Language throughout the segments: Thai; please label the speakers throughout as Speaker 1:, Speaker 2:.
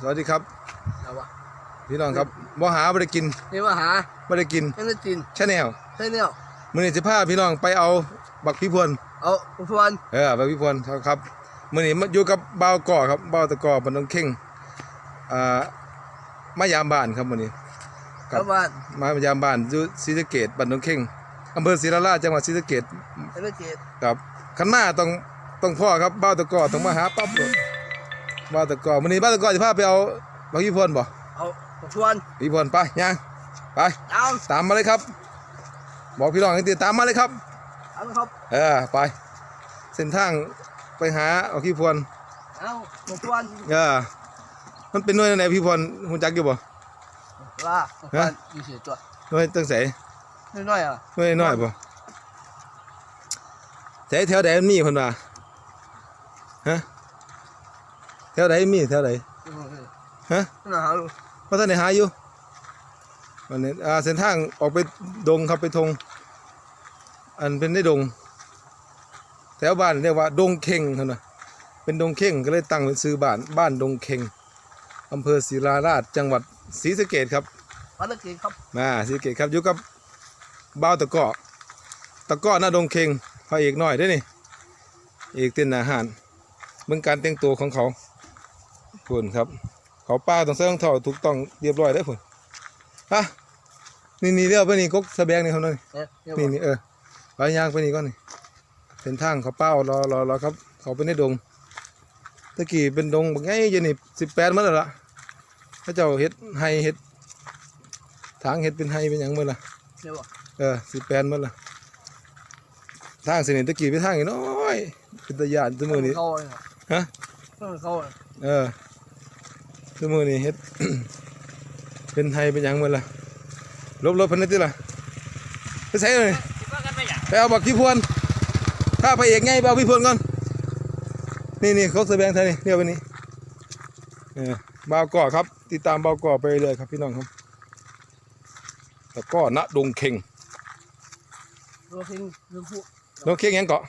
Speaker 1: สวัสดีครับ
Speaker 2: เอาวะ
Speaker 1: พี่น้องครับบ่หาบ่ได้กิน
Speaker 2: นี่มาหา
Speaker 1: บ่ได้กิน
Speaker 2: ไม่ได้กิน
Speaker 1: ชาแนล
Speaker 2: ใช่เนี่ย
Speaker 1: มื้อนี้สิพาพี่น้องไปเอาบักพี่พวน
Speaker 2: เอาอุปกรณ์
Speaker 1: เออบักพี่พวนครับครับมื้อนี้มาอยู่กับบ่าวก่อครับบ่าวตะก่อบ้านดงเข่งอ่ามายามบ้านครับมื้อนี้ครั
Speaker 2: ชา
Speaker 1: บ
Speaker 2: วบ้าน
Speaker 1: มายามบ้านอยู่ศรีสะเกษบ้านดงเข่งอำเภอศรีราชาจังหวัดศรีสะเกษ
Speaker 2: ไม่ได้เจ็ด
Speaker 1: ครับคันมาต้องต้องพ่อครับบ่าวตะก่อต้องมาหาปั๊บเลย บ่าวตะก่อมื้อนี้บ่าวตะก่อสิพาไปเอาบักพี่พวนบ่
Speaker 2: เอาอุปกรณ์
Speaker 1: พี่พวนไปย่างไป
Speaker 2: เอา
Speaker 1: ตามมาเลยครับ บอกพี่น้องให้ติดตามมาเลยครับ
Speaker 2: เอาละครับ
Speaker 1: เออไป เส้นทางไปหาเอาพี่พวน
Speaker 2: เอาอุปกรณ์
Speaker 1: เออมันเป็นหน่วยไหนพี่พวนหุ่นจักอยู่บ่
Speaker 2: ว่าอุปกรณ์มีเสียตัว
Speaker 1: หน่วยตั้งใส
Speaker 2: น้อยๆอะ
Speaker 1: หน่วยน้อยบ่แถวแถวใดมันมีเพิ่นว่าฮะ แถวใดมีแถวใดฮะ
Speaker 2: น่าหาดู
Speaker 1: ว่าท่านได้หาอยู่วันนี้อ่าเส้นทางออกไปดงครับไปทง อันเป็นได้ดง แถวบ้านเรียกว่า ดงเข่งเท่านั้นเป็นดงเข่งก็เลยตั้งเป็นซื้อบ้านบ้านดงเข่งอำเภอศรีราชาจังหวัดศรีสะเกษครับ
Speaker 2: ภารกิจครับ
Speaker 1: มาศรีสะเกษครับอยู่กับบ้าวตะก้อตะก้อหน้าดงเข่งพระเอกน้อยได้อนี่เอกเต้นอาหารเมืองการแต่งตัวของเขา พุ่นครับ เขาป้าต้องใส่รองเท้าถูกต้องเรียบร้อยได้อพุ่นฮะนี่นี่เรียกไปนี่กกสะแบงนี่เขาหน่อย
Speaker 2: เนี่ยเนี่ย
Speaker 1: นี่นี่เออไปย่างไปนี่ก่อนนี่เส้นทางเขาเป้ารอรอรอครับ เขาไปในดงตะกี้เป็นดงบางไงเยันนี่สิบแปดมื่อแล้วล่ะพระเจ้าเฮ็ดไฮเฮ็ดทางเฮ็ดเป็นไฮเป็นหยังมื่อละ
Speaker 2: เนี่ยว่ะ
Speaker 1: เออสิบแปดมื่อละทางเส้นนี้ตะกี้เป็นทางน้อยเป็นตะยานตัวมือนี้
Speaker 2: เข้าเลย
Speaker 1: ฮะ
Speaker 2: เข้าเลย
Speaker 1: เออ ตัวมือนี้เฮ็ด เป็นไฮเป็นหยังมื่อละลบลบพันนิดติล่ะไปใส่เลยไปเอาบักพี่พวนถ้าพระเอกไงไปเอาพี่พวนก่อน นี่นี่เขาแสดงไทยนี่เรียกไปนี่เออบ่าวก่อครับ ติดตามบ่าวก่อไปเลยครับพี่น้องครับแล้วก็ณดงเข่ง
Speaker 2: ตัวทิ้งเรื่องผู้
Speaker 1: ดงเข่งหยังเกาะ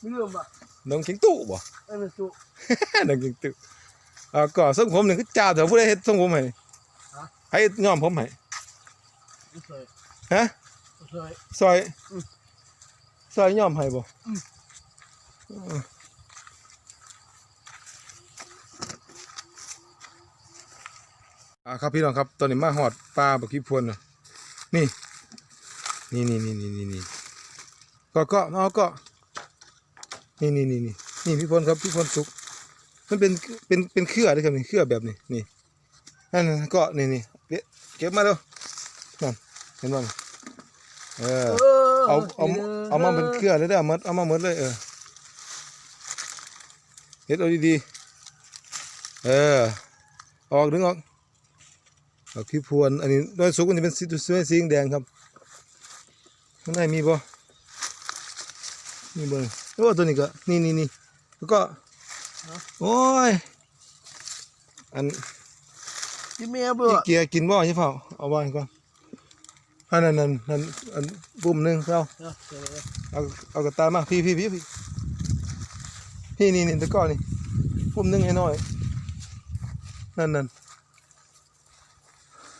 Speaker 2: ไม่เรื่องป่ะ
Speaker 1: ดงเข่งตู้บ่
Speaker 2: ไอ้ไม่สู้
Speaker 1: ดงเข่งตู้ อ่าก็ทรงผมหนึ่งคือจ่าเถอะผู้ใดเฮ็ดทรงผมให้ให้ย้อมผมให้
Speaker 2: ไม่เคย
Speaker 1: ฮะ
Speaker 2: ไม่เคย
Speaker 1: ซอย
Speaker 2: อืม
Speaker 1: ซอยย้อมให้บ่
Speaker 2: อืม
Speaker 1: เอออ่าครับพี่น้องครับตอนนี้มาหอดปลาบักขี้พวนน่ะนี่นี่นี่นี่นี่นี่นี่ก็ก็มาเอาก็นี่นี่นี่นี่นี่พี่พลครับพี่พลสุก มันเป็นเป็นเป็นเครือด้วยครับนี่เครือแบบนี้นี่นั่นน่ะก็นี่นี่เดี๋ยวเก็บมาเร็วนั่นเห็นบ้างเออเอาเอาเอามาเป็นเครือเลยเด้อเอามาเอามาหมดเลยเออเฮ็ดเอาดีๆเออออกดึงออกเอาขี้พวนอันนี้โดยสุกมันจะเป็นสีสีสีแดงครับข้างในมีบ่นี่บ่โอ้ตัวนี้ก็นี่นี่นี่แล้วก็ โอ้ย อัน
Speaker 2: ที่เมียเบื่อ
Speaker 1: เกียร์กินบ่ใช่เปล่าเอาไว้ก่อนอันนั้นนั่นนั่นอันปุ่มหนึงเปล่าเอาเอากระตายมาพี่พี่พี่พี่พี่นี่นี่ตะกร้อนี่ปุ่มหนึงให้หน่อยนั่นนั่น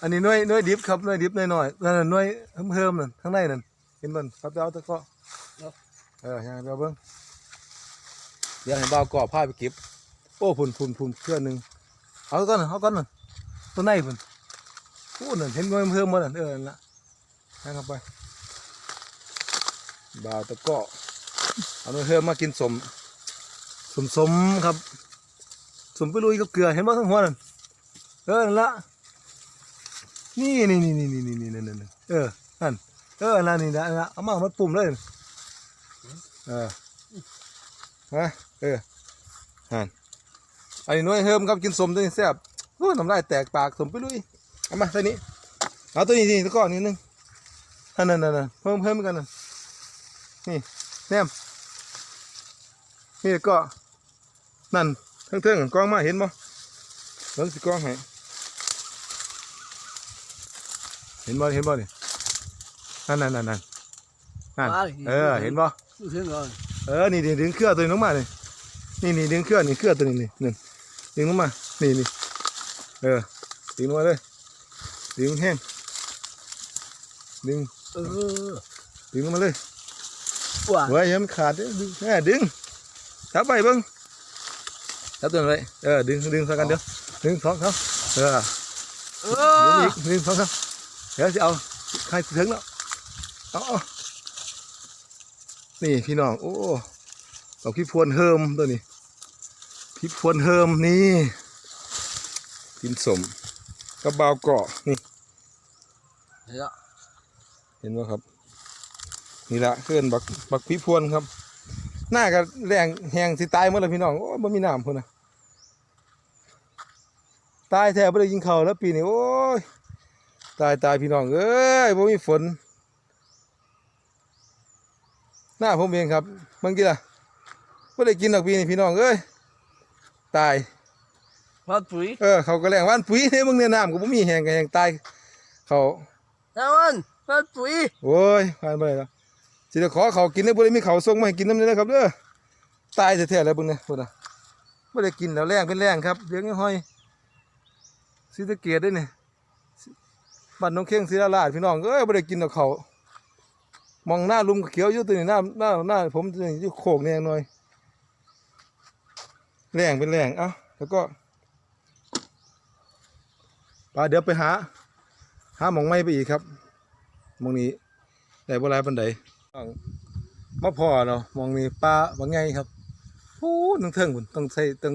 Speaker 1: อันนี้หน่วยหน่วยดิฟครับหน่วยดิฟหน่อยหน่อยนั่นน่ะหน่วยเพิ่มเพิ่มนั่นข้างในนั่นเห็นมันครับไปเอาตะกร้อเออยังไงไปเอาเบิ้ง เดี๋ยวให้บ่าวก่อผ้าไปเก็บ โอ้พุ่นพุ่นพุ่นเครื่องหนึ่งเอาก้อนน่ะเอาก้อนน่ะตัวในพุ่นพูดนั่นเห็นหน่วยเพิ่มมานั่นเออละนั่งเข้าไปบ่าวตะก็เอาเนื้อเพิ่มมากินสมสมสมครับ สมไปลุยกับเกลือเห็นบ่ทั้งหัวนั่นเออนั่นละนี่นี่นี่นี่นี่นี่นี่นี่นี่เออนั่นเออนั่นนี่นะนั่นละเอามามัดปุ่มเลยเออ ฮะเออนั่นอันนี้หน้อยเฮิมครับกินสมตัวนี้แซ่บโอ้ยน้ำลายแตกปากสมไปลุยเอามาตัวนี้เอาตัวนี้สิตะก้อนนิดนึงนั่นนั่นนั่นเพิ่มเพิ่มกันนั่นนี่แนมนี่ก็นั่นเทิงๆกล้องมาเห็นบ่เบิ่งสิกล้องให้เห็นบ่เห็นบ่นี่นั่นนั่นนั่นนั่นนั่นเออเห็นบ่
Speaker 2: ดูเสียงก่อน
Speaker 1: เออนี่นี่ดึงเครือตัวนี้ลงมานี่นี่นี่ดึงเครือนี่เครือตัวนี้นี่นี่ดึงลงมา นี่นี่เออ ดึงลงมาเลย ดึงแห้ง ดึง
Speaker 2: เออ
Speaker 1: ดึงลงมาเลย
Speaker 2: ว้า
Speaker 1: เฮ้ยอยังมันขาดเด้อดึงแม่ดึงจับไปเบิ้งจับตัวอะไรเออ ดึง ดึงสักกันเดี๋ยวดึงสองสามเออ
Speaker 2: เอ
Speaker 1: ดึง
Speaker 2: อ
Speaker 1: อีกดึงสองสามเดี๋ยวจะเอาใครถึงแล้วเอาเอา นี่พี่น้อง โอ้เอาพี่พวนเฮิมตัวนี้พี่พวนเฮิมนี่กินสมกระเบาวเกาะนี่
Speaker 2: เดี๋ยว
Speaker 1: เห็นไหมครับ นี่ละเพื่อนบักบักพี่พวนครับ หน้าก็แรงแหงสิตายหมดเลยพี่น้องโอ้บ่มีน้ำพุ่นนะตายแท้บ่ได้ยิงเขาวแล้วปีนี้โอ้ยตายตายพี่น้องเอ้ยบ่มีฝน หน้าผมเองครับเมื่อกี้ล่ะบ่ได้กินดอกปีนี้พี่น้องเอ้ยตาย
Speaker 2: พัดปุ๋ย
Speaker 1: เออเขาก็แรงว่านปุ๋ยเนี่ยมึงเนี่ยน้ำก็บ่มีแหงก็แหงตายเขา
Speaker 2: ตะวันพัดปุ๋ย
Speaker 1: โอ้ยผ่านไปแล้วสิจะขอเขากินได้บ่ได้มีเขาส่งมาให้กินน้ำเลยนะครับเด้อตายแท้ๆแล้วเบิ่งเนี่ยพุ่นน่ะบ่ได้กินแล้วแรงเป็นแรงครับเลี้ยงห้อยศรีสะเกษด้วยนี่บ้านน้องเข่งศรีราชพี่น้องเอ้ยบ่ได้กินดอกเขา มองหน้าลุมเขียวอยู่ตัวนี้หน้าหน้าหน้าผมตัวนี้อยู่โคกแนงหน่อยแรงเป็นแรงเอ้าแล้วก็ไปเดี๋ยวไปหา หาหมองไม้ไปอีกครับมองนี้ได้บ่หลายปานใดต้องมาพอเนาะมองนี้ปลาบางไงครับพูดนึงเทิงพุ่นต้องใส่ต้อง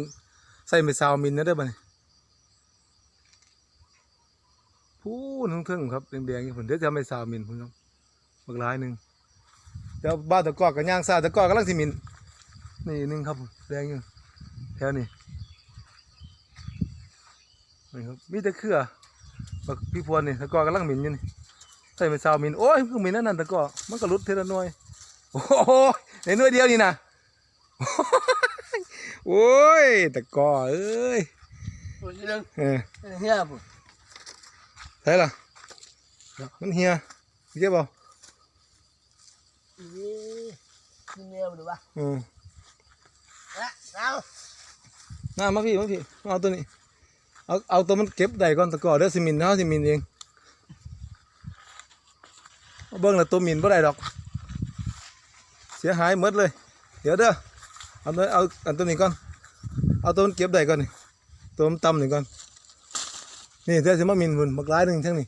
Speaker 1: ใส่เม็ดซาวมินนะเด้อบัดนี้พูดนึงเทิงครับแดงๆนี่พุ่นเดี๋ยวจะเอาเม็ดซาวมินพุ่นครับ บักหลายหนึงเดี๋ยวบ้านตะกอกกับย่างซาตะกอกกำลังสิมินนี่หนึงครับแดงอยู่แถวนี้นี่ครับมีแต่เครือบักพี่พวนนี่ตะกอกกำลังมินอยู่นี่ใส่เป็นซาวมินโอ้ยเพิ่งมินนั่นนั่นแต่ก็มันก็หลุดเทละหน่วยโอ้โหในหน่วยเดียวนี่นะโอ้ยแต่ก็เอ้ย
Speaker 2: ปุ๋ยเรื่อง
Speaker 1: เออ
Speaker 2: เฮียปุ๋ย
Speaker 1: ใช่ล่ะมันเฮียเจ็บเป ล่า
Speaker 2: นี่นี่เมียมาดูป่ะ
Speaker 1: อืม
Speaker 2: นะเอา
Speaker 1: น่ามาพี่มาพี่มาเอาตัวนี้ เอาเอาตัวมันเก็บได้ก่อนแต่ก็เดี๋ยวสิมินเขาสิมินเองเอาเบิ้งและตัวมินบ่ได้ดอก เสียหายหมดเลย เดี๋ยวเด้อเอาตัวเอาอันตัวนี้ก่อน เอาตัวมันเก็บได้ก่อนนี่ตัวมันต่ำนี่ก่อน นี่เดี๋ยวสิมามินหุ่นบักร้ายหนึ่งทั้งนี้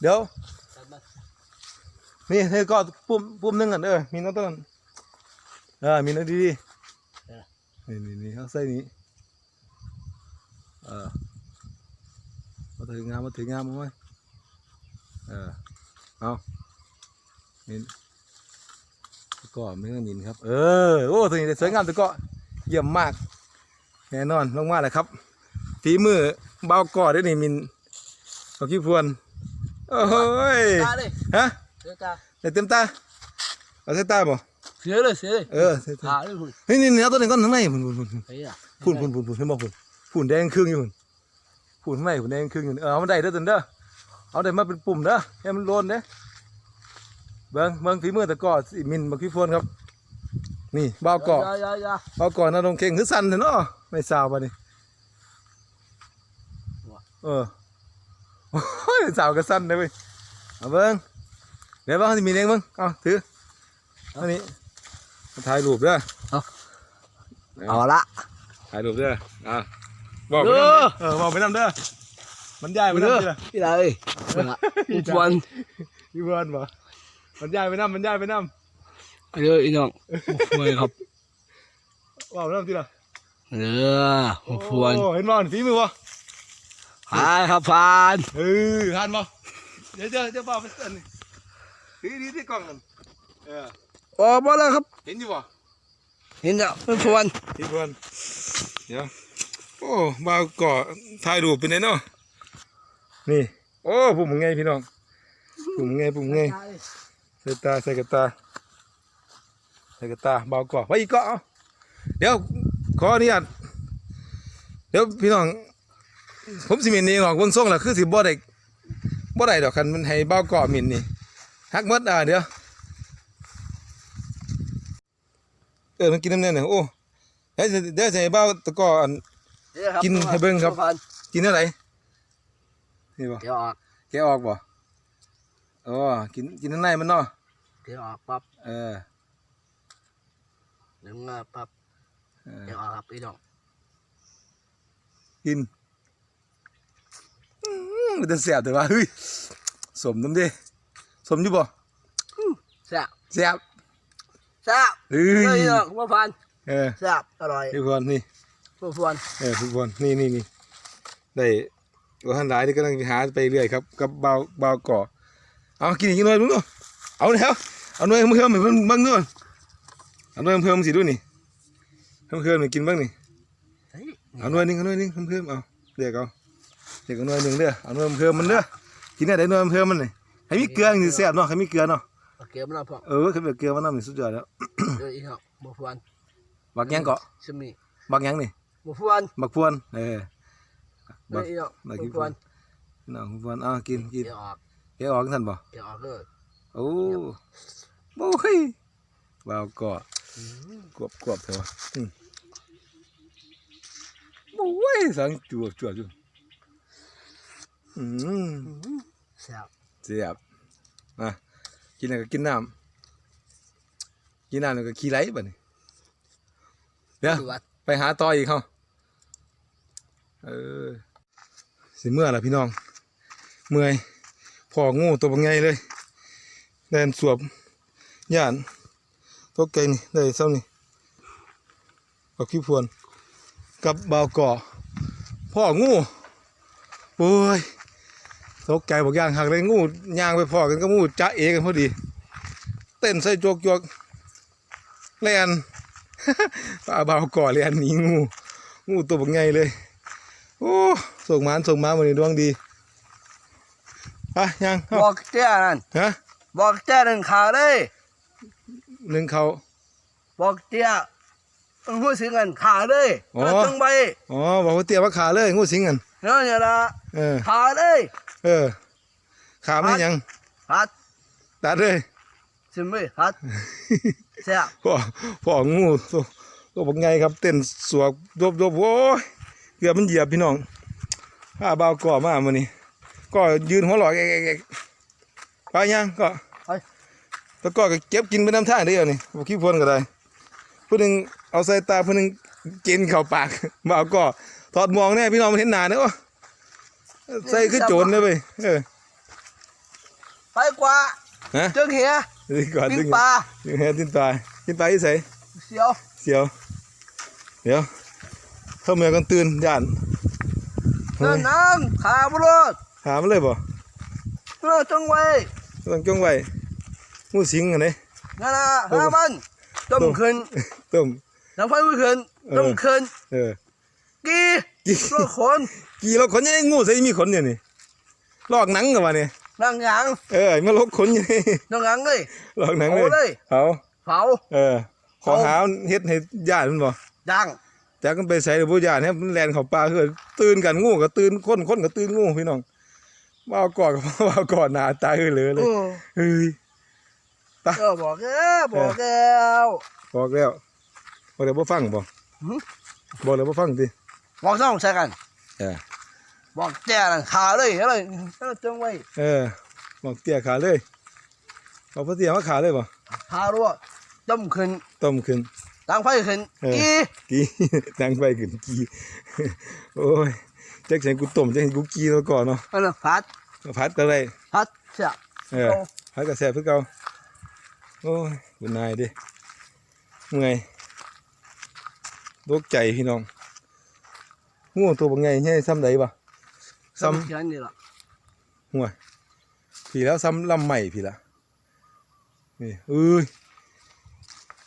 Speaker 1: เดี๋ยว นี่เธอก็ปุ่มปุ่มหนึงกันเออมีน้องต้นเออมีน้องดีดีนี่นี่นี่เอาใส่นี้เออมาถึงงามมาถึงงามมาไหมเออเอามินตะกร้อไม่ต้องมินครับ เออโอ้ตัวนี้สวยงามตะกร้อเยี่ยมมาก แน่นอนลงมาเลยครับฝีมือเบาก่อได้นี่มินขอขี้พวนโอ้ย
Speaker 2: ตาเลย
Speaker 1: ฮะ
Speaker 2: เสือตา
Speaker 1: ได้เต็มตาเอาใส่ตาบ่
Speaker 2: เสือเลยเสือเลย
Speaker 1: เออใส่ตา
Speaker 2: ขาเลยปุ๋ย
Speaker 1: เฮ้ยนี่นี่เอาตัวนี้ก่อนข้างในพุ่นพุ่นพุ่น
Speaker 2: เฮ้ยอะ
Speaker 1: พุ่นพุ่นพุ่นพุ่นเห็นบ่พุ่นพุ่นแดงครึ่งอยู่พุ่นพุ่นข้างในพุ่นแดงครึ่งอยู่เออเอามันได้เด้อตัวเด้อเอาได้มาเป็นปุ่มเด้อให้มันโลนเด้อเบิ่งเบิ่งฝีมือตะกร้อสิมินบักพี่พวนครับ นี่บ่าวเกาะ
Speaker 2: ยายายา
Speaker 1: บ่าวเกาะนะลงเข่งคือสั่นเถอะเนาะไม่สาวบัดนี้เออโอ้ยสาวก็สั่นเด้อเว้ยเอาเบิ่งเดี๋ยวบ่าวสิมีเองเบิ่งเอาถืออันนี้มาถ่ายรูปเด้อ
Speaker 2: เอาละ
Speaker 1: ถ่ายรูปเด้ออะบอกไป
Speaker 2: เอ
Speaker 1: นำ
Speaker 2: อ
Speaker 1: เด้อเออบอกไปนำเด้อมันย้ายไปนำเด้อ
Speaker 2: พี่ไรพี่พวน
Speaker 1: พี่เบิร์นบ่มันย้ายไปนำมันย้ายไปนำ
Speaker 2: เด้ออีน้องพวนครับ
Speaker 1: บอกไปนำทีละ
Speaker 2: เด้อพวน
Speaker 1: โอ้เห็นบ่ฝีมือบ่
Speaker 2: พานครับพาน
Speaker 1: เออหันบ่เดี๋ยวเดี๋ยวเดี๋ยวบอกไปเตือนนี่ ดีดีที่กล้องกันเออ
Speaker 2: ออกมาแล้วครับ
Speaker 1: เห็นอยู่บ่
Speaker 2: เห็นแล้วพี่พวน
Speaker 1: พี่เบิร์นเดี๋ยวโอ้บ่าวก่อถ่ายรูปเป็นไงเนาะนี่ โอ้ผมมึงไงพี่น้องผมมึงไงผมมึงไงใส่ตาใส่กระตาใส่กระตาเบาก่อนไว้อีกก็เอาเดี๋ยวขออนุญาตเดี๋ยวพี่น้อง ผมสิมินนี่ออกเบนส่งแหละคือสิบ่ได้บ่ได้ดอกคันมันให้เบาก่อมินนี่ ฮักหมดอะเดี๋ยวเออมันกินน้ำเนี่ยน่ะโอ้เดี๋ยวสิเดี๋ยวสิให้เบาตะกออันกินให้เบิ่งครับ
Speaker 2: พ่อพันธุ์
Speaker 1: กินอะไรนี่บ่
Speaker 2: เดี๋ยวออก
Speaker 1: แกะออกบ่อ๋อกินกินข้างในมันเนาะ
Speaker 2: เดี๋ยวออกปั๊บ
Speaker 1: เออ
Speaker 2: ดึงมาปั๊บ
Speaker 1: เออ
Speaker 2: เดี๋ยวออกครับพี่น้อง
Speaker 1: กินอื้อมันจะแสบแต่ว่าเฮ้ยสมน้ำดิ สมอยู่บ่
Speaker 2: แซ่บ
Speaker 1: แสบ
Speaker 2: แซ่บ
Speaker 1: เฮ้
Speaker 2: เฮ้ย
Speaker 1: ย
Speaker 2: น้องพ่อพันธุ์
Speaker 1: เออ
Speaker 2: แซ่บอร่อย
Speaker 1: ทุกคนนี่
Speaker 2: พ่อพันธุ์
Speaker 1: เออทุกคนนี่นี่นี่ได้ว่าท่านหลายที่กำลังหาไปเรื่อยครับกับเบาเบาก่อเอากินอีกหน่อยมึงเนาะเอาแล้วเอาหน่อยเพิ่มๆให้เพิ่มบ้างด้วยเอาหน่อยเพิ่มๆสิดูนี่เพิ่มๆให้กินบ้างนี่
Speaker 2: เฮ้ย
Speaker 1: เอาหน่อยหนึงเอาหน่อยหนึงเพิ่มเพิ่มเอาเรียกเอาเรียกเอาหน่อยหนึงเด้อเอาหน่อยเพิ่มมันเด้อกินได้หน่อยเพิ่มมันนี่ ให้มีเกลือนี่แซ่บเนาะให้มีเกลือเนาะ
Speaker 2: โอเคมันแล้วพ่อ
Speaker 1: เออคือแบบเกลือมันน้ำนี่สุดยอดแล้ว
Speaker 2: เดี๋ยวอีกน้องพ่อพันธุ์
Speaker 1: บักหยังเกาะ
Speaker 2: ชิมี
Speaker 1: บักหยังนี่
Speaker 2: พ่อพันธุ์
Speaker 1: บักพวนเออ
Speaker 2: เดี๋ยวอีกน้อง
Speaker 1: บัก
Speaker 2: พ่
Speaker 1: กี่
Speaker 2: อ
Speaker 1: พว
Speaker 2: พั
Speaker 1: น
Speaker 2: นธุ์
Speaker 1: น้องพวนเอากินกิน
Speaker 2: เดี๋ยวออก
Speaker 1: เดี๋ยวออกท่านบ่
Speaker 2: เดี๋ยวออกเลย
Speaker 1: โอ้โอ้ยว้าวเกาะกวบกวบเถอะวะอืมโอ้ยสังจวบจวบจวบอืม
Speaker 2: แซ่บ
Speaker 1: เสียบมากินอะไรก็กินน้ำกินน้ำแล้วก็ขี้ไหลบ่นี่เดี๋ยว
Speaker 2: ดูวัด
Speaker 1: ไปหาต่ออีกเขาเออสิเมื่อล่ะพี่น้อง เมื่อยพองูตัวบางไงเลยแดนสวบย่านตัวไก่นี่ได้เศร้านี่กับขี้พวน กับเบาวก่อพ่องูโอ้ย ตกใจบอกย่างหักเลยงูย่างไปพอกันก็งูจ้าเอกันพอดี เต้นใส่จวกจวกแลนป้าเบาก่อแลนหนีงู งูตัวบักไงเลย โอ้ส่งหมานส่งหมาวันนี้ดวงดีไปย่าง
Speaker 2: บ
Speaker 1: เอ้า
Speaker 2: อกเจ้านั่น
Speaker 1: ฮะ
Speaker 2: บอกเจ้าหนึ่งข่าวเลย
Speaker 1: หนึ่งเขา
Speaker 2: บอกเจ้ามันพูดถึงกันข่าวเลย
Speaker 1: อ๋อ
Speaker 2: เราต้องไป
Speaker 1: อ๋อบอกว่าเตี้ยว่าขาเลยงูสิงกัน
Speaker 2: เนาะเนี่ยละ
Speaker 1: เออ
Speaker 2: ข่าวเลย
Speaker 1: เออขาไม่ยัง
Speaker 2: ฮัด
Speaker 1: ตัดเลย
Speaker 2: ชิมไปฮัดแซ่บ
Speaker 1: พ่อพ่องูตัวตัวบักไงครับ เต้นสวกดบดบโอ้ยเกือบมันเหยียบพี่น้องผ้าเบาวก่อมามื่อนี้ก็ยืนหัวหลอกเอกๆไปยังก็แล้วก็เก็บกินไปน้ำท่างเดียวนี่บอกขี้พวนก็ได้ผู้หนึ่งเอาใส่ตาผู้หนึ่งกินเข้าปากบ่าวก็ถอดหมวกแน่พี่น้องมันเห็นหน้าเนี่ยโอ้ ใส่ขึ้นโจรเลยเว้ยเออ
Speaker 2: ไปกว่า
Speaker 1: ฮะ
Speaker 2: เจ้าเหี้ย
Speaker 1: ดีก่อน
Speaker 2: ปิ้
Speaker 1: ดึ
Speaker 2: ง
Speaker 1: ง
Speaker 2: ปลา
Speaker 1: ดึงแฮตินตายตินตายที่ใส่
Speaker 2: เสียว
Speaker 1: เสียวเดี๋ยวเข้าเมือกันตื่นย่าน
Speaker 2: เดินน้ำขาบุรุษ
Speaker 1: หามันเลยบ่
Speaker 2: เออจงไว้
Speaker 1: ต้องจ้องไว้งูสิงอันนี้
Speaker 2: นั่นนะห้ามันต้มขึ้น
Speaker 1: ต้ม
Speaker 2: น้ำไฟไม่ขึ้นต้มขึ้น
Speaker 1: เออ
Speaker 2: กี่
Speaker 1: กี่
Speaker 2: รถขน
Speaker 1: กี่เราขนยังไงงูใส่มีขนอยู่นี่ลอกหนังกับว่านี่
Speaker 2: นั่งหยาง
Speaker 1: เออมาลกขนอยู่นี่
Speaker 2: นั่งหยางเลย
Speaker 1: ลอกหนัง
Speaker 2: เอา
Speaker 1: เล
Speaker 2: เลยย
Speaker 1: เอา
Speaker 2: เผา
Speaker 1: เออขอหาเฮ็ดให้ญาติมันบ่
Speaker 2: ดัง
Speaker 1: จากกันไปใส่หรือบ่ญาติเนี่ยมันแล่นเข้าป่าคือตื่นกันงูก็ตื่นคนคนก็ตื่นงูพี่น้องว่าวก่อกับว่าวก่อหน้าตายเออเลยเลย
Speaker 2: โอ้
Speaker 1: เฮ้ย
Speaker 2: เออบอกแล้วบอกแล้ว
Speaker 1: บอกแล้วบอกแล้วบ่ฟังบ่
Speaker 2: หือ
Speaker 1: บอกแล้วบ่ฟังติ
Speaker 2: บอกต้องใช้กัน
Speaker 1: เออ
Speaker 2: บอกแจ้นั่นขาเลยอะไรเออจงไว้
Speaker 1: เออบอกเตี้ยขาเลยบอกพ่อเตี้ยมาขาเลยบ่
Speaker 2: ขารั่วต้มขึ้น
Speaker 1: ต้มขึ้น
Speaker 2: ดังไฟขึ้น
Speaker 1: เออ
Speaker 2: กี่
Speaker 1: กีนั่งไปขึ้นกีโอ้ยจักเสียงกูต้มจักเห็นกูกีแล้วก่อนเนาะ
Speaker 2: อันนั้นพัด
Speaker 1: พัดก็ได้
Speaker 2: พัดเสีย
Speaker 1: เออพัดก็แซ่บคือเก่าโอ้ยบุญนายเดิเมื่อยตกใจพี่น้อง งูตัวบ่ไงใหญ่ซ้ำใดบ่ซ้ำ
Speaker 2: เขียนนี่ล่ะ
Speaker 1: ห่วยผีแล้วซ้ำลำใหม่ผีละนี่เอ้ย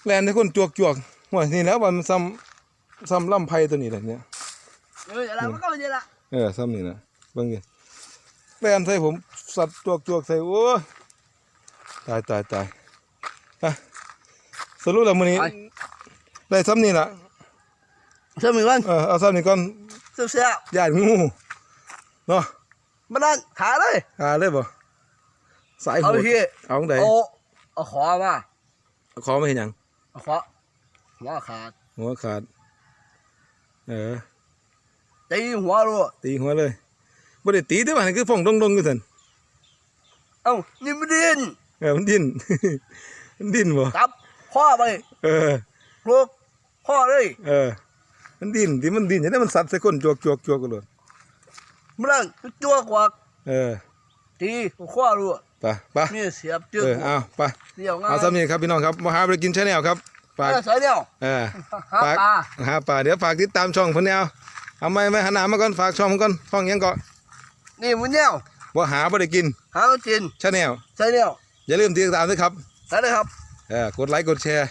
Speaker 1: แลนให้คนจวกจวกห่วยนี่แล้วมันซ้ำซ้ำลำไผ่ตัวนี้แหละเนี่ย
Speaker 2: เอออะไรมันก็เลยละ
Speaker 1: เออซ้ำนี่นะเบิ่งดิแลนใส่ผมสัตว์จวกจวกใส่โอ้ยตายตายตายอะสรุปแล้วมื้อนี้ได้ซ้ำนี่ล่ะ
Speaker 2: เชื่อมือกัน
Speaker 1: เออเอาซ้ำนี่ก่อน
Speaker 2: เสียเสีย
Speaker 1: ญาติงูเนาะ
Speaker 2: มันนั่นขาเลย
Speaker 1: หาเลยบ่สายโห
Speaker 2: เอา
Speaker 1: ด
Speaker 2: พี่
Speaker 1: เอาจั่งใด
Speaker 2: เอาเอาขอมา
Speaker 1: ขอมาเห็นหยัง
Speaker 2: เอาขอหัวขาด
Speaker 1: หัวขาด เออ
Speaker 2: ตีหัวรัว
Speaker 1: ตีหัวเลยบ่ได้ตีแต่ว่านี่คือฟ้องดงๆอยู่ซั่น
Speaker 2: เอ้านี่มันดิน
Speaker 1: เออมันดิ้น มันดิ้นบ่
Speaker 2: ตับพ่อไป
Speaker 1: เออ
Speaker 2: ลูกพ่อเลย
Speaker 1: เออ มันดิ้นที่มันดิ้นอย่างนั้นมันสับใส่คนจวกจวกจวกกันเลย
Speaker 2: มันนั่งตัวกว่า
Speaker 1: เออ
Speaker 2: ตีข้อรัว
Speaker 1: ไปไป
Speaker 2: นี่เสียบเจือ
Speaker 1: เออเอาไป
Speaker 2: เสียวง่าย
Speaker 1: เอาซ้ำนี่ครับพี่น้องครับมาหาไปกินชาแนลครับฝาก
Speaker 2: เออสายเดียว
Speaker 1: เออ
Speaker 2: หา
Speaker 1: ฝาก
Speaker 2: ปลา
Speaker 1: หาป่าเดี๋ยวฝากติดตามช่องเพิ่นแนวเอาไม่ไม่หันหน้ามาก่อนฝากช่องมันก่อนช่องหยังก่อน
Speaker 2: นี่มันเนี่ย
Speaker 1: บ่หาบ่ได้กิน
Speaker 2: หาจิน
Speaker 1: ชาแนล
Speaker 2: สายเดียว
Speaker 1: อย่าลืมติดตามด้วยครับ
Speaker 2: สายเลยครับ
Speaker 1: เออกดไลค์กดแชร์